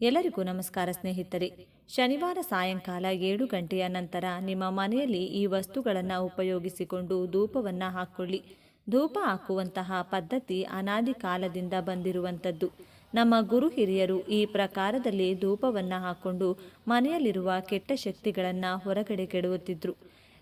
ಎಲ್ಲರಿಗೂ ನಮಸ್ಕಾರ ಸ್ನೇಹಿತರೆ. ಶನಿವಾರ ಸಾಯಂಕಾಲ ಏಳು ಗಂಟೆಯ ನಂತರ ನಿಮ್ಮ ಮನೆಯಲ್ಲಿ ಈ ವಸ್ತುಗಳನ್ನು ಉಪಯೋಗಿಸಿಕೊಂಡು ಧೂಪವನ್ನು ಹಾಕ್ಕೊಳ್ಳಿ ಧೂಪ ಹಾಕುವಂತಹ ಪದ್ಧತಿ ಅನಾದಿ ಕಾಲದಿಂದ ಬಂದಿರುವಂಥದ್ದು. ನಮ್ಮ ಗುರು ಹಿರಿಯರು ಈ ಪ್ರಕಾರದಲ್ಲಿ ಧೂಪವನ್ನು ಹಾಕ್ಕೊಂಡು ಮನೆಯಲ್ಲಿರುವ ಕೆಟ್ಟ ಶಕ್ತಿಗಳನ್ನು ಹೊರಗಡೆ ಕೆಡುವುತ್ತಿದ್ರು.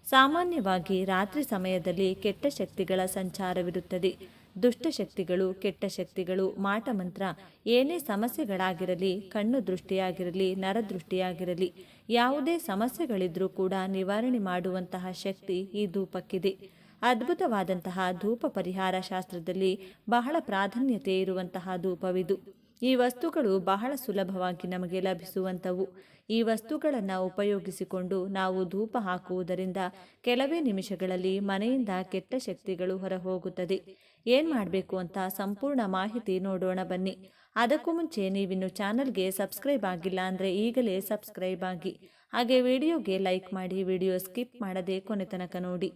ಸಾಮಾನ್ಯವಾಗಿ ರಾತ್ರಿ ಸಮಯದಲ್ಲಿ ಕೆಟ್ಟ ಶಕ್ತಿಗಳ ಸಂಚಾರವಿರುತ್ತದೆ. ದುಷ್ಟಶಕ್ತಿಗಳು ಕೆಟ್ಟ ಶಕ್ತಿಗಳು ಮಾಟಮಂತ್ರ ಏನೇ ಸಮಸ್ಯೆಗಳಾಗಿರಲಿ, ಕಣ್ಣು ದೃಷ್ಟಿಯಾಗಿರಲಿ ನರದೃಷ್ಟಿಯಾಗಿರಲಿ ಯಾವುದೇ ಸಮಸ್ಯೆಗಳಿದ್ರೂ ಕೂಡ ನಿವಾರಣೆ ಮಾಡುವಂತಹ ಶಕ್ತಿ ಈ ಧೂಪಕ್ಕಿದೆ. ಅದ್ಭುತವಾದಂತಹ ಧೂಪ ಪರಿಹಾರ ಶಾಸ್ತ್ರದಲ್ಲಿ ಬಹಳ ಪ್ರಾಧಾನ್ಯತೆ ಇರುವಂತಹ ಧೂಪವಿದು. ಈ ವಸ್ತುಗಳು ಬಹಳ ಸುಲಭವಾಗಿ ನಮಗೆ ಲಭಿಸುವಂಥವು. ಈ ವಸ್ತುಗಳನ್ನು ಉಪಯೋಗಿಸಿಕೊಂಡು ನಾವು ಧೂಪ ಹಾಕುವುದರಿಂದ ಕೆಲವೇ ನಿಮಿಷಗಳಲ್ಲಿ ಮನೆಯಿಂದ ಕೆಟ್ಟ ಶಕ್ತಿಗಳು ಹೊರಹೋಗುತ್ತದೆ. ಏನು ಮಾಡಬೇಕು ಅಂತ ಸಂಪೂರ್ಣ ಮಾಹಿತಿ ನೋಡೋಣ ಬನ್ನಿ. ಅದಕ್ಕೂ ಮುಂಚೆ ನೀವಿನ್ನು ಚಾನಲ್ಗೆ ಸಬ್ಸ್ಕ್ರೈಬ್ ಆಗಿಲ್ಲ ಅಂದರೆ ಈಗಲೇ ಸಬ್ಸ್ಕ್ರೈಬ್ ಆಗಿ. ಹಾಗೆ ವಿಡಿಯೋಗೆ ಲೈಕ್ ಮಾಡಿ ವಿಡಿಯೋ ಸ್ಕಿಪ್ ಮಾಡದೆ ಕೊನೆ ತನಕ ನೋಡಿ.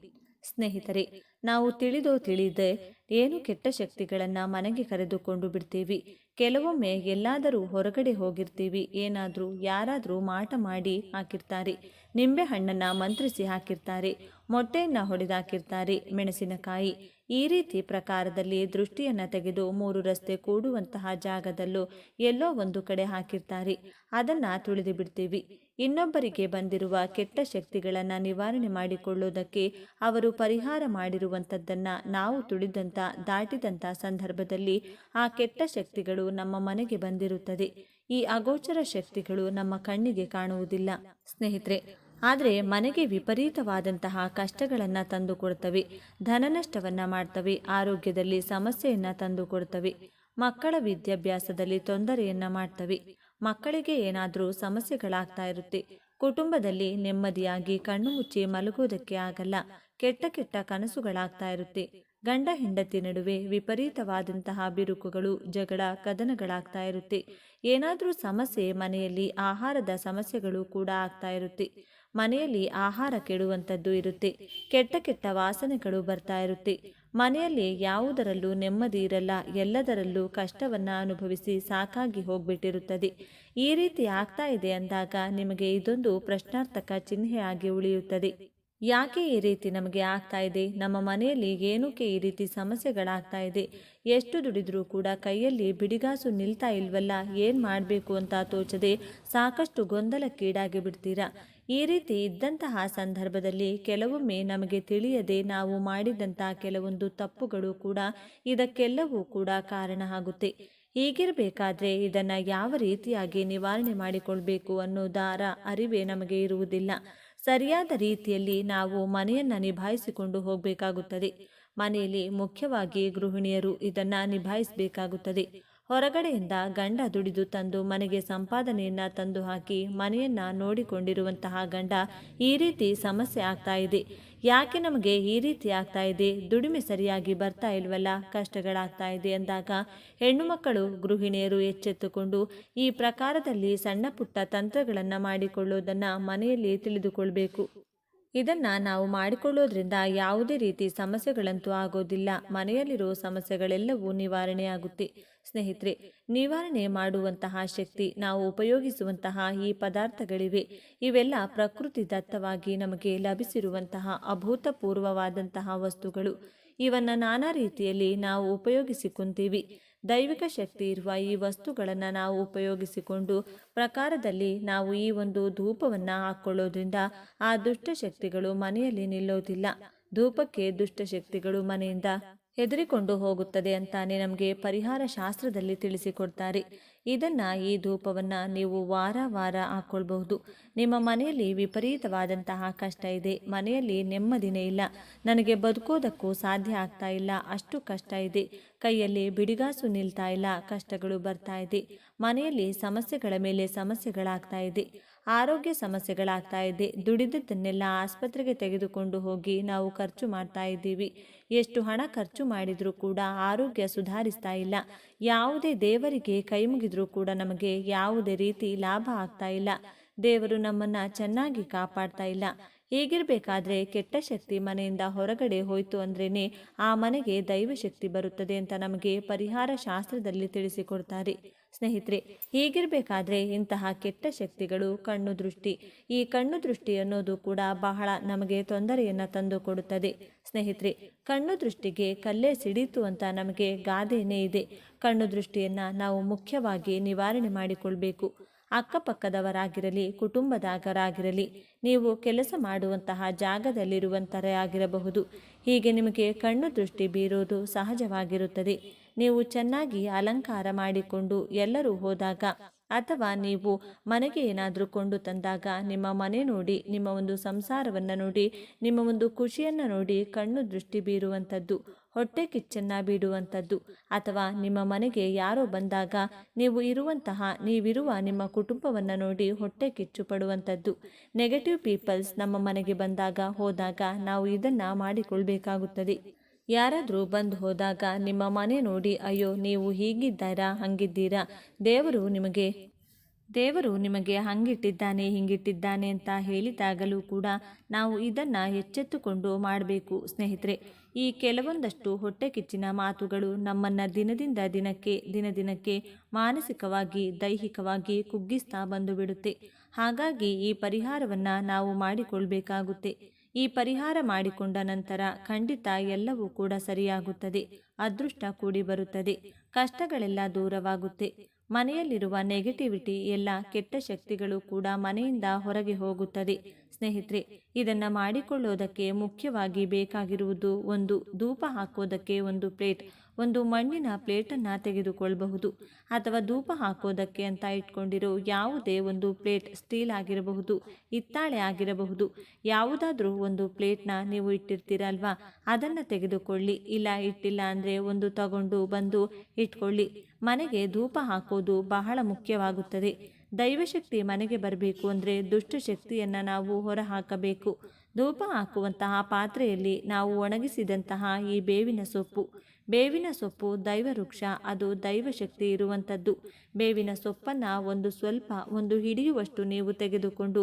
ಸ್ನೇಹಿತರೆ ನಾವು ತಿಳಿದೋ ತಿಳಿದೇ, ಏನು ಕೆಟ್ಟ ಶಕ್ತಿಗಳನ್ನು ಮನೆಗೆ ಕರೆದುಕೊಂಡು ಬಿಡ್ತೀವಿ. ಕೆಲವೊಮ್ಮೆ ಎಲ್ಲಾದರೂ ಹೊರಗಡೆ ಹೋಗಿರ್ತೀವಿ, ಏನಾದರೂ ಯಾರಾದರೂ ಮಾಟ ಮಾಡಿ ಹಾಕಿರ್ತಾರೆ. ನಿಂಬೆ ಹಣ್ಣನ್ನು ಮಂತ್ರಿಸಿ ಹಾಕಿರ್ತಾರೆ, ಮೊಟ್ಟೆಯನ್ನು ಹೊಡೆದಾಕಿರ್ತಾರೆ ಮೆಣಸಿನಕಾಯಿ. ಈ ರೀತಿ ಪ್ರಕಾರದಲ್ಲಿ ದೃಷ್ಟಿಯನ್ನು ತೆಗೆದು ಮೂರು ರಸ್ತೆ ಕೂಡುವಂತಹ ಜಾಗದಲ್ಲೂ ಎಲ್ಲೋ ಒಂದು ಕಡೆ ಹಾಕಿರ್ತಾರೆ. ಅದನ್ನು ತುಳಿದು ಬಿಡ್ತೀವಿ. ಇನ್ನೊಬ್ಬರಿಗೆ ಬಂದಿರುವ ಕೆಟ್ಟ ಶಕ್ತಿಗಳನ್ನು ನಿವಾರಣೆ ಮಾಡಿಕೊಳ್ಳುವುದಕ್ಕೆ ಅವರು ಪರಿಹಾರ ಮಾಡಿರುವಂಥದ್ದನ್ನು ನಾವು ತುಳಿದಂಥ, ದಾಟಿದಂಥ ಸಂದರ್ಭದಲ್ಲಿ ಆ ಕೆಟ್ಟ ಶಕ್ತಿಗಳು ನಮ್ಮ ಮನೆಗೆ ಬಂದಿರುತ್ತದೆ. ಈ ಅಗೋಚರ ಶಕ್ತಿಗಳು ನಮ್ಮ ಕಣ್ಣಿಗೆ ಕಾಣುವುದಿಲ್ಲ. ಸ್ನೇಹಿತರೆ, ಆದರೆ ಮನೆಗೆ ವಿಪರೀತವಾದಂತಹ ಕಷ್ಟಗಳನ್ನು ತಂದುಕೊಡ್ತವೆ ಧನನಷ್ಟವನ್ನು ಮಾಡ್ತವೆ. ಆರೋಗ್ಯದಲ್ಲಿ ಸಮಸ್ಯೆಯನ್ನು ತಂದುಕೊಡ್ತವೆ ಮಕ್ಕಳ ವಿದ್ಯಾಭ್ಯಾಸದಲ್ಲಿ ತೊಂದರೆಯನ್ನು ಮಾಡ್ತವೆ. ಮಕ್ಕಳಿಗೆ ಏನಾದರೂ ಸಮಸ್ಯೆಗಳಾಗ್ತಾ ಇರುತ್ತೆ. ಕುಟುಂಬದಲ್ಲಿ ನೆಮ್ಮದಿಯಾಗಿ ಕಣ್ಣು ಮುಚ್ಚಿ ಮಲಗುವುದಕ್ಕೆ ಆಗಲ್ಲ. ಕೆಟ್ಟ ಕೆಟ್ಟ ಕನಸುಗಳಾಗ್ತಾ ಇರುತ್ತೆ. ಗಂಡ ಹೆಂಡತಿ ನಡುವೆ ವಿಪರೀತವಾದಂತಹ ಬಿರುಕುಗಳು, ಜಗಳ, ಕದನಗಳಾಗ್ತಾ ಇರುತ್ತೆ. ಏನಾದರೂ ಸಮಸ್ಯೆ ಮನೆಯಲ್ಲಿ ಆಹಾರದ ಸಮಸ್ಯೆಗಳು ಕೂಡ ಆಗ್ತಾ ಇರುತ್ತೆ. ಮನೆಯಲ್ಲಿ ಆಹಾರ ಕೆಡುವಂಥದ್ದು ಇರುತ್ತೆ. ಕೆಟ್ಟ ಕೆಟ್ಟ ವಾಸನೆಗಳು ಬರ್ತಾ ಇರುತ್ತೆ. ಮನೆಯಲ್ಲಿ ಯಾವುದರಲ್ಲೂ ನೆಮ್ಮದಿ ಇರಲ್ಲ, ಎಲ್ಲದರಲ್ಲೂ ಕಷ್ಟವನ್ನು ಅನುಭವಿಸಿ ಸಾಕಾಗಿ ಹೋಗ್ಬಿಟ್ಟಿರುತ್ತದೆ. ಈ ರೀತಿ ಆಗ್ತಾ ಇದೆ ಅಂದಾಗ ನಿಮಗೆ ಇದೊಂದು ಪ್ರಶ್ನಾರ್ಥಕ ಚಿಹ್ನೆಯಾಗಿ ಉಳಿಯುತ್ತದೆ. ಯಾಕೆ ಈ ರೀತಿ ನಮಗೆ ಆಗ್ತಾ ಇದೆ? ನಮ್ಮ ಮನೆಯಲ್ಲಿ ಏನಕ್ಕೆ ಈ ರೀತಿ ಸಮಸ್ಯೆಗಳಾಗ್ತಾ ಇದೆ? ಎಷ್ಟು ದುಡಿದರೂ ಕೂಡ ಕೈಯಲ್ಲಿ ಬಿಡಿಗಾಸು ನಿಲ್ತಾ ಇಲ್ವಲ್ಲ? ಏನು ಮಾಡಬೇಕು ಅಂತ ತೋಚದೆ ಸಾಕಷ್ಟು ಗೊಂದಲಕ್ಕೀಡಾಗಿ ಬಿಡ್ತೀರಾ? ಈ ರೀತಿ ಇದ್ದಂತಹ ಸಂದರ್ಭದಲ್ಲಿ ಕೆಲವೊಮ್ಮೆ ನಮಗೆ ತಿಳಿಯದೆ ನಾವು ಮಾಡಿದಂಥ ಕೆಲವೊಂದು ತಪ್ಪುಗಳು ಕೂಡ ಇದಕ್ಕೆಲ್ಲವೂ ಕೂಡ ಕಾರಣ ಆಗುತ್ತೆ. ಹೀಗಿರಬೇಕಾದ್ರೆ ಇದನ್ನು ಯಾವ ರೀತಿಯಾಗಿ ನಿವಾರಣೆ ಮಾಡಿಕೊಳ್ಬೇಕು ಅನ್ನೋದಾರ ಅರಿವೇ ನಮಗೆ ಇರುವುದಿಲ್ಲ. ಸರಿಯಾದ ರೀತಿಯಲ್ಲಿ ನಾವು ಮನೆಯನ್ನು ನಿಭಾಯಿಸಿಕೊಂಡು ಹೋಗಬೇಕಾಗುತ್ತದೆ. ಮನೆಯಲ್ಲಿ ಮುಖ್ಯವಾಗಿ ಗೃಹಿಣಿಯರು ಇದನ್ನು ನಿಭಾಯಿಸಬೇಕಾಗುತ್ತದೆ. ಹೊರಗಡೆಯಿಂದ ಗಂಡ ದುಡಿದು ತಂದು ಮನೆಗೆ ಸಂಪಾದನೆಯನ್ನು ತಂದು ಹಾಕಿ ಮನೆಯನ್ನು ನೋಡಿಕೊಂಡಿರುವಂತಹ ಗಂಡ ಈ ರೀತಿ ಸಮಸ್ಯೆ ಆಗ್ತಾ ಇದೆ. ಯಾಕೆ ನಮಗೆ ಈ ರೀತಿ ಆಗ್ತಾ ಇದೆ? ದುಡಿಮೆ ಸರಿಯಾಗಿ ಬರ್ತಾ ಇಲ್ವಲ್ಲ? ಕಷ್ಟಗಳಾಗ್ತಾ ಇದೆ ಅಂದಾಗ ಹೆಣ್ಣು ಮಕ್ಕಳು ಗೃಹಿಣಿಯರು ಎಚ್ಚೆತ್ತುಕೊಂಡು ಈ ಪ್ರಕಾರದಲ್ಲಿ ಸಣ್ಣ ಪುಟ್ಟ ತಂತ್ರಗಳನ್ನು ಮಾಡಿಕೊಳ್ಳುವುದನ್ನು ಮನೆಯಲ್ಲಿ ತಿಳಿದುಕೊಳ್ಬೇಕು. ಇದನ್ನು ನಾವು ಮಾಡಿಕೊಳ್ಳೋದ್ರಿಂದ ಯಾವುದೇ ರೀತಿ ಸಮಸ್ಯೆಗಳಂತೂ ಆಗೋದಿಲ್ಲ. ಮನೆಯಲ್ಲಿರೋ ಸಮಸ್ಯೆಗಳೆಲ್ಲವೂ ನಿವಾರಣೆಯಾಗುತ್ತೆ. ಸ್ನೇಹಿತರೆ, ನಿವಾರಣೆ ಮಾಡುವಂತಹ ಶಕ್ತಿ, ನಾವು ಉಪಯೋಗಿಸುವಂತಹ ಈ ಪದಾರ್ಥಗಳಿವೆ. ಇವೆಲ್ಲ ಪ್ರಕೃತಿ ದತ್ತವಾಗಿ ನಮಗೆ ಲಭಿಸಿರುವಂತಹ ಅಭೂತಪೂರ್ವವಾದಂತಹ ವಸ್ತುಗಳು. ಇವನ್ನು ನಾನಾ ರೀತಿಯಲ್ಲಿ ನಾವು ಉಪಯೋಗಿಸಿಕೊಂತೀವಿ. ದೈವಿಕ ಶಕ್ತಿ ಇರುವ ಈ ವಸ್ತುಗಳನ್ನು ನಾವು ಉಪಯೋಗಿಸಿಕೊಂಡು ಪ್ರಕಾರದಲ್ಲಿ ನಾವು ಈ ಒಂದು ಧೂಪವನ್ನು ಹಾಕ್ಕೊಳ್ಳೋದ್ರಿಂದ ಆ ದುಷ್ಟಶಕ್ತಿಗಳು ಮನೆಯಲ್ಲಿ ನಿಲ್ಲೋದಿಲ್ಲ. ಧೂಪಕ್ಕೆ ದುಷ್ಟಶಕ್ತಿಗಳು ಮನೆಯಿಂದ ಹೆದರಿಕೊಂಡು ಹೋಗುತ್ತದೆ ಅಂತಾನೆ ನಮಗೆ ಪರಿಹಾರ ಶಾಸ್ತ್ರದಲ್ಲಿ ತಿಳಿಸಿಕೊಡ್ತಾರೆ. ಇದನ್ನ ಈ ಧೂಪವನ್ನು ನೀವು ವಾರ ವಾರ ಹಾಕ್ಕೊಳ್ಬಹುದು ನಿಮ್ಮ ಮನೆಯಲ್ಲಿ ವಿಪರೀತವಾದಂತಹ ಕಷ್ಟ ಇದೆ. ಮನೆಯಲ್ಲಿ ನೆಮ್ಮದಿನೇ ಇಲ್ಲ. ನನಗೆ ಬದುಕೋದಕ್ಕೂ ಸಾಧ್ಯ ಆಗ್ತಾ ಇಲ್ಲ. ಅಷ್ಟು ಕಷ್ಟ ಇದೆ. ಕೈಯಲ್ಲಿ ಬಿಡಿಗಾಸು ನಿಲ್ತಾ ಇಲ್ಲ. ಕಷ್ಟಗಳು ಬರ್ತಾ ಇದೆ. ಮನೆಯಲ್ಲಿ ಸಮಸ್ಯೆಗಳ ಮೇಲೆ ಸಮಸ್ಯೆಗಳಾಗ್ತಾ ಇದೆ. ಆರೋಗ್ಯ ಸಮಸ್ಯೆಗಳಾಗ್ತಾ ಇದೆ. ದುಡಿದದ್ದನ್ನೆಲ್ಲ ಆಸ್ಪತ್ರೆಗೆ ತೆಗೆದುಕೊಂಡು ಹೋಗಿ ನಾವು ಖರ್ಚು ಮಾಡ್ತಾ ಇದ್ದೀವಿ. ಎಷ್ಟು ಹಣ ಖರ್ಚು ಮಾಡಿದರೂ ಕೂಡ ಆರೋಗ್ಯ ಸುಧಾರಿಸ್ತಾ ಇಲ್ಲ. ಯಾವುದೇ ದೇವರಿಗೆ ಕೈ ಮುಗಿದರೂ ಕೂಡ ನಮಗೆ ಯಾವುದೇ ರೀತಿ ಲಾಭ ಆಗ್ತಾ ಇಲ್ಲ. ದೇವರು ನಮ್ಮನ್ನು ಚೆನ್ನಾಗಿ ಕಾಪಾಡ್ತಾ ಇಲ್ಲ. ಹೀಗಿರಬೇಕಾದ್ರೆ ಕೆಟ್ಟ ಶಕ್ತಿ ಮನೆಯಿಂದ ಹೊರಗಡೆ ಹೋಯಿತು ಅಂದ್ರೇನೆ ಆ ಮನೆಗೆ ದೈವಶಕ್ತಿ ಬರುತ್ತದೆ ಅಂತ ನಮಗೆ ಪರಿಹಾರ ಶಾಸ್ತ್ರದಲ್ಲಿ ತಿಳಿಸಿಕೊಡ್ತಾರೆ. ಸ್ನೇಹಿತರೆ, ಹೀಗಿರಬೇಕಾದ್ರೆ ಇಂತಹ ಕೆಟ್ಟ ಶಕ್ತಿಗಳು ಕಣ್ಣು ದೃಷ್ಟಿ. ಈ ಕಣ್ಣು ದೃಷ್ಟಿ ಅನ್ನೋದು ಕೂಡ ಬಹಳ ನಮಗೆ ತೊಂದರೆಯನ್ನು ತಂದು ಕೊಡುತ್ತದೆ ಸ್ನೇಹಿತರೆ, ಕಣ್ಣು ದೃಷ್ಟಿಗೆ ಕಲ್ಲೇ ಸಿಡೀತು ಅಂತ ನಮಗೆ ಗಾದೆನೇ ಇದೆ. ಕಣ್ಣು ದೃಷ್ಟಿಯನ್ನು ನಾವು ಮುಖ್ಯವಾಗಿ ನಿವಾರಣೆ ಮಾಡಿಕೊಳ್ಬೇಕು. ಅಕ್ಕಪಕ್ಕದವರಾಗಿರಲಿ ಕುಟುಂಬದಾಗರಾಗಿರಲಿ ನೀವು ಕೆಲಸ ಮಾಡುವಂತಹ ಜಾಗದಲ್ಲಿರುವಂತರೇ ಆಗಿರಬಹುದು. ಹೀಗೆ ನಿಮಗೆ ಕಣ್ಣು ದೃಷ್ಟಿ ಬೀರೋದು ಸಹಜವಾಗಿರುತ್ತದೆ. ನೀವು ಚೆನ್ನಾಗಿ ಅಲಂಕಾರ ಮಾಡಿಕೊಂಡು ಎಲ್ಲರೂ ಹೋದಾಗ ಅಥವಾ ನೀವು ಮನೆಗೆ ಏನಾದರೂ ಕೊಂಡು ತಂದಾಗ ನಿಮ್ಮ ಮನೆ ನೋಡಿ, ನಿಮ್ಮ ಒಂದು ಸಂಸಾರವನ್ನು ನೋಡಿ, ನಿಮ್ಮ ಒಂದು ಖುಷಿಯನ್ನು ನೋಡಿ ಕಣ್ಣು ದೃಷ್ಟಿ ಬೀರುವಂಥದ್ದು, ಹೊಟ್ಟೆ ಕಿಚ್ಚನ್ನ ಬೀಡುವಂಥದ್ದು. ಅಥವಾ ನಿಮ್ಮ ಮನೆಗೆ ಯಾರೋ ಬಂದಾಗ ನೀವು ಇರುವಂತಹ, ನೀವಿರುವ ನಿಮ್ಮ ಕುಟುಂಬವನ್ನು ನೋಡಿ ಹೊಟ್ಟೆ ಕಿಚ್ಚು ಪಡುವಂಥದ್ದು. ನೆಗೆಟಿವ್ ಪೀಪಲ್ಸ್ ನಮ್ಮ ಮನೆಗೆ ಬಂದಾಗ ಹೋದಾಗ ನಾವು ಇದನ್ನು ಮಾಡಿಕೊಳ್ಬೇಕಾಗುತ್ತದೆ. ಯಾರಾದರೂ ಬಂದು ಹೋದಾಗ ನಿಮ್ಮ ಮನೆ ನೋಡಿ, ಅಯ್ಯೋ, ನೀವು ಹೀಗಿದ್ದೀರಾ, ಹಂಗಿದ್ದೀರಾ? ದೇವರು ನಿಮಗೆ ದೇವರು ನಿಮಗೆ ಹಂಗಿಟ್ಟಿದ್ದಾನೆ, ಹಿಂಗಿಟ್ಟಿದ್ದಾನೆ ಅಂತ ಹೇಳಿದಾಗಲೂ ಕೂಡ ನಾವು ಇದನ್ನು ಎಚ್ಚೆತ್ತುಕೊಂಡು ಮಾಡಬೇಕು ಸ್ನೇಹಿತರೆ. ಈ ಕೆಲವೊಂದಷ್ಟು ಹೊಟ್ಟೆ ಕಿಚ್ಚಿನ ಮಾತುಗಳು ನಮ್ಮನ್ನು ದಿನದಿಂದ ದಿನಕ್ಕೆ, ದಿನ ದಿನಕ್ಕೆ ಮಾನಸಿಕವಾಗಿ, ದೈಹಿಕವಾಗಿ ಕುಗ್ಗಿಸ್ತಾ ಬಂದು ಬಿಡುತ್ತೆ. ಹಾಗಾಗಿ ಈ ಪರಿಹಾರವನ್ನು ನಾವು ಮಾಡಿಕೊಳ್ಬೇಕಾಗುತ್ತೆ. ಈ ಪರಿಹಾರ ಮಾಡಿಕೊಂಡ ನಂತರ ಖಂಡಿತ ಎಲ್ಲವೂ ಕೂಡ ಸರಿಯಾಗುತ್ತದೆ. ಅದೃಷ್ಟ ಕೂಡಿ ಬರುತ್ತದೆ. ಕಷ್ಟಗಳೆಲ್ಲ ದೂರವಾಗುತ್ತೆ. ಮನೆಯಲ್ಲಿರುವ ನೆಗೆಟಿವಿಟಿ ಎಲ್ಲ ಕೆಟ್ಟ ಶಕ್ತಿಗಳು ಕೂಡ ಮನೆಯಿಂದ ಹೊರಗೆ ಹೋಗುತ್ತದೆ. ಸ್ನೇಹಿತರೆ, ಇದನ್ನು ಮಾಡಿಕೊಳ್ಳೋದಕ್ಕೆ ಮುಖ್ಯವಾಗಿ ಬೇಕಾಗಿರುವುದು ಒಂದು ಧೂಪ ಹಾಕೋದಕ್ಕೆ ಒಂದು ಪ್ಲೇಟ್ ಒಂದು ಮಣ್ಣಿನ ಪ್ಲೇಟನ್ನು ತೆಗೆದುಕೊಳ್ಳಬಹುದು ಅಥವಾ ಧೂಪ ಹಾಕೋದಕ್ಕೆ ಅಂತ ಇಟ್ಕೊಂಡಿರೋ ಯಾವುದೇ ಒಂದು ಪ್ಲೇಟ್ ಸ್ಟೀಲ್ ಆಗಿರಬಹುದು, ಹಿತ್ತಾಳೆ ಆಗಿರಬಹುದು. ಯಾವುದಾದ್ರೂ ಒಂದು ಪ್ಲೇಟ್ನ ನೀವು ಇಟ್ಟಿರ್ತೀರಲ್ವಾ? ಅದನ್ನು ತೆಗೆದುಕೊಳ್ಳಿ. ಇಲ್ಲ, ಇಟ್ಟಿಲ್ಲ ಅಂದರೆ ಒಂದು ತಗೊಂಡು ಬಂದು ಇಟ್ಕೊಳ್ಳಿ. ಮನೆಗೆ ಧೂಪ ಹಾಕೋದು ಬಹಳ ಮುಖ್ಯವಾಗುತ್ತದೆ. ದೈವಶಕ್ತಿ ಮನೆಗೆ ಬರಬೇಕು ಅಂದರೆ ದುಷ್ಟಶಕ್ತಿಯನ್ನು ನಾವು ಹೊರಹಾಕಬೇಕು. ಧೂಪ ಹಾಕುವಂತಹ ಪಾತ್ರೆಯಲ್ಲಿ ನಾವು ಒಣಗಿಸಿದಂತಹ ಈ ಬೇವಿನ ಸೊಪ್ಪು ಬೇವಿನ ಸೊಪ್ಪು ದೈವವೃಕ್ಷ, ಅದು ದೈವಶಕ್ತಿ ಇರುವಂಥದ್ದು. ಬೇವಿನ ಸೊಪ್ಪನ್ನು ಒಂದು ಸ್ವಲ್ಪ, ಒಂದು ಹಿಡಿಯುವಷ್ಟು ನೀವು ತೆಗೆದುಕೊಂಡು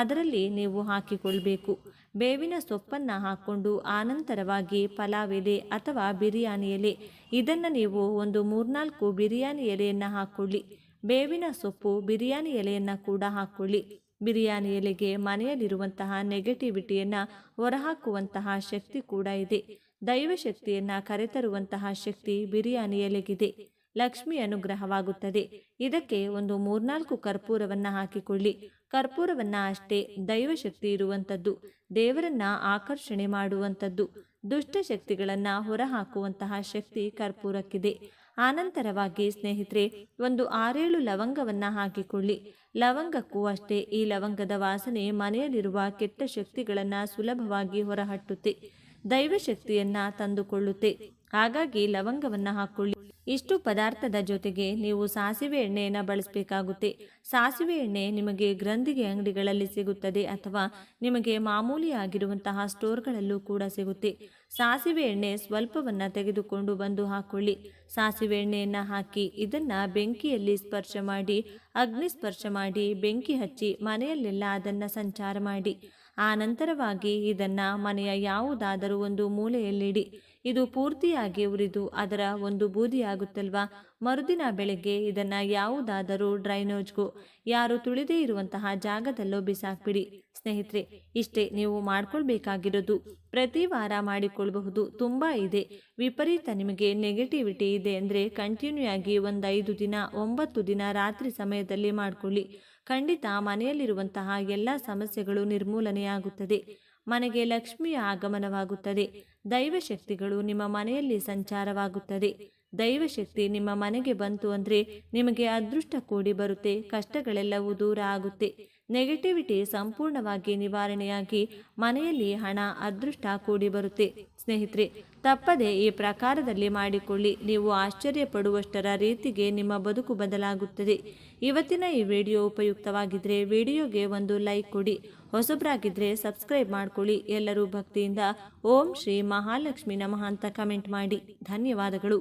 ಅದರಲ್ಲಿ ನೀವು ಹಾಕಿಕೊಳ್ಬೇಕು. ಬೇವಿನ ಸೊಪ್ಪನ್ನು ಹಾಕ್ಕೊಂಡು ಆನಂತರವಾಗಿ ಪಲಾವ್ ಎಲೆ ಅಥವಾ ಬಿರಿಯಾನಿ ಎಲೆ, ಇದನ್ನು ನೀವು ಒಂದು ಮೂರ್ನಾಲ್ಕು ಬಿರಿಯಾನಿ ಎಲೆಯನ್ನು ಹಾಕ್ಕೊಳ್ಳಿ. ಬೇವಿನ ಸೊಪ್ಪು ಬಿರಿಯಾನಿ ಎಲೆಯನ್ನು ಕೂಡ ಹಾಕ್ಕೊಳ್ಳಿ. ಬಿರಿಯಾನಿ ಎಲೆಗೆ ಮನೆಯಲ್ಲಿರುವಂತಹ ನೆಗೆಟಿವಿಟಿಯನ್ನು ಹೊರಹಾಕುವಂತಹ ಶಕ್ತಿ ಕೂಡ ಇದೆ. ದೈವಶಕ್ತಿಯನ್ನು ಕರೆತರುವಂತಹ ಶಕ್ತಿ ಬಿರಿಯಾನಿ ಎಲೆಗಿದೆ. ಲಕ್ಷ್ಮಿ ಅನುಗ್ರಹವಾಗುತ್ತದೆ. ಇದಕ್ಕೆ ಒಂದು ಮೂರ್ನಾಲ್ಕು ಕರ್ಪೂರವನ್ನು ಹಾಕಿಕೊಳ್ಳಿ. ಕರ್ಪೂರವನ್ನು ಅಷ್ಟೇ ದೈವಶಕ್ತಿ ಇರುವಂಥದ್ದು ದೇವರನ್ನ ಆಕರ್ಷಣೆ ಮಾಡುವಂಥದ್ದು ದುಷ್ಟಶಕ್ತಿಗಳನ್ನು ಹೊರಹಾಕುವಂತಹ ಶಕ್ತಿ ಕರ್ಪೂರಕ್ಕಿದೆ. ಆನಂತರವಾಗಿ ಸ್ನೇಹಿತರೆ, ಒಂದು ಆರೇಳು ಲವಂಗವನ್ನು ಹಾಕಿಕೊಳ್ಳಿ. ಲವಂಗಕ್ಕೂ ಅಷ್ಟೇ ಈ ಲವಂಗದ ವಾಸನೆ ಮನೆಯಲ್ಲಿರುವ ಕೆಟ್ಟ ಶಕ್ತಿಗಳನ್ನು ಸುಲಭವಾಗಿ ಹೊರಹಟ್ಟುತ್ತೆ. ದೈವಶಕ್ತಿಯನ್ನು ತಂದುಕೊಳ್ಳುತ್ತೆ. ಹಾಗಾಗಿ ಲವಂಗವನ್ನು ಹಾಕೊಳ್ಳಿ. ಇಷ್ಟು ಪದಾರ್ಥದ ಜೊತೆಗೆ ನೀವು ಸಾಸಿವೆ ಎಣ್ಣೆಯನ್ನು ಬಳಸಬೇಕಾಗುತ್ತೆ. ಸಾಸಿವೆ ಎಣ್ಣೆ ನಿಮಗೆ ಗ್ರಂಥಿಗೆ ಅಂಗಡಿಗಳಲ್ಲಿ ಸಿಗುತ್ತದೆ ಅಥವಾ ನಿಮಗೆ ಮಾಮೂಲಿಯಾಗಿರುವಂತಹ ಸ್ಟೋರ್ಗಳಲ್ಲೂ ಕೂಡ ಸಿಗುತ್ತೆ. ಸಾಸಿವೆ ಎಣ್ಣೆ ಸ್ವಲ್ಪವನ್ನು ತೆಗೆದುಕೊಂಡು ಬಂದು ಹಾಕೊಳ್ಳಿ. ಸಾಸಿವೆ ಎಣ್ಣೆಯನ್ನು ಹಾಕಿ ಇದನ್ನು ಬೆಂಕಿಯಲ್ಲಿ ಸ್ಪರ್ಶ ಮಾಡಿ ಅಗ್ನಿ ಸ್ಪರ್ಶ ಮಾಡಿ, ಬೆಂಕಿ ಹಚ್ಚಿ ಮನೆಯಲ್ಲೆಲ್ಲ ಅದನ್ನು ಸಂಚಾರ ಮಾಡಿ. ಆ ನಂತರವಾಗಿ ಇದನ್ನು ಮನೆಯ ಯಾವುದಾದರೂ ಒಂದು ಮೂಲೆಯಲ್ಲಿಡಿ. ಇದು ಪೂರ್ತಿಯಾಗಿ ಉರಿದು ಅದರ ಒಂದು ಬೂದಿಯಾಗುತ್ತಲ್ವಾ? ಮರುದಿನ ಬೆಳಗ್ಗೆ ಇದನ್ನು ಯಾವುದಾದರೂ ಡ್ರೈನೋಜ್ಗೂ, ಯಾರು ತುಳಿದೇ ಇರುವಂತಹ ಜಾಗದಲ್ಲೋ ಬಿಸಾಕ್ಬಿಡಿ. ಸ್ನೇಹಿತರೆ, ಇಷ್ಟೇ ನೀವು ಮಾಡಿಕೊಳ್ಬೇಕಾಗಿರೋದು ಪ್ರತಿ ವಾರ ಮಾಡಿಕೊಳ್ಳಬಹುದು ತುಂಬ ಇದೆ. ವಿಪರೀತ ನಿಮಗೆ ನೆಗೆಟಿವಿಟಿ ಇದೆ ಅಂದರೆ ಕಂಟಿನ್ಯೂ ಆಗಿ ಒಂದು ಐದು ದಿನ, ಒಂಬತ್ತು ದಿನ ರಾತ್ರಿ ಸಮಯದಲ್ಲಿ ಮಾಡಿಕೊಳ್ಳಿ. ಖಂಡಿತ ಮನೆಯಲ್ಲಿರುವಂತಹ ಎಲ್ಲ ಸಮಸ್ಯೆಗಳು ನಿರ್ಮೂಲನೆಯಾಗುತ್ತದೆ. ಮನೆಗೆ ಲಕ್ಷ್ಮಿಯ ಆಗಮನವಾಗುತ್ತದೆ. ದೈವಶಕ್ತಿಗಳು ನಿಮ್ಮ ಮನೆಯಲ್ಲಿ ಸಂಚಾರವಾಗುತ್ತದೆ. ದೈವಶಕ್ತಿ ನಿಮ್ಮ ಮನೆಗೆ ಬಂತು ಅಂದರೆ ನಿಮಗೆ ಅದೃಷ್ಟ ಕೂಡಿ ಬರುತ್ತೆ, ಕಷ್ಟಗಳೆಲ್ಲವೂ ದೂರ ಆಗುತ್ತೆ. ನೆಗೆಟಿವಿಟಿ ಸಂಪೂರ್ಣವಾಗಿ ನಿವಾರಣೆಯಾಗಿ ಮನೆಯಲ್ಲಿ ಹಣ, ಅದೃಷ್ಟ ಕೂಡಿ ಬರುತ್ತೆ. ಸ್ನೇಹಿತರೆ, ತಪ್ಪದೆ ಈ ಪ್ರಕಾರದಲ್ಲಿ ಮಾಡಿಕೊಳ್ಳಿ. ನೀವು ಆಶ್ಚರ್ಯ ಪಡುವಷ್ಟರ ರೀತಿಗೆ ನಿಮ್ಮ ಬದುಕು ಬದಲಾಗುತ್ತದೆ. ಇವತ್ತಿನ ಈ ವಿಡಿಯೋ ಉಪಯುಕ್ತವಾಗಿದ್ದರೆ ವಿಡಿಯೋಗೆ ಒಂದು ಲೈಕ್ ಕೊಡಿ. ಹೊಸಬ್ರಾಗಿದ್ದರೆ ಸಬ್ಸ್ಕ್ರೈಬ್ ಮಾಡಿಕೊಳ್ಳಿ. ಎಲ್ಲರೂ ಭಕ್ತಿಯಿಂದ ಓಂ ಶ್ರೀ ಮಹಾಲಕ್ಷ್ಮಿ ನಮಃ ಅಂತ ಕಮೆಂಟ್ ಮಾಡಿ. ಧನ್ಯವಾದಗಳು.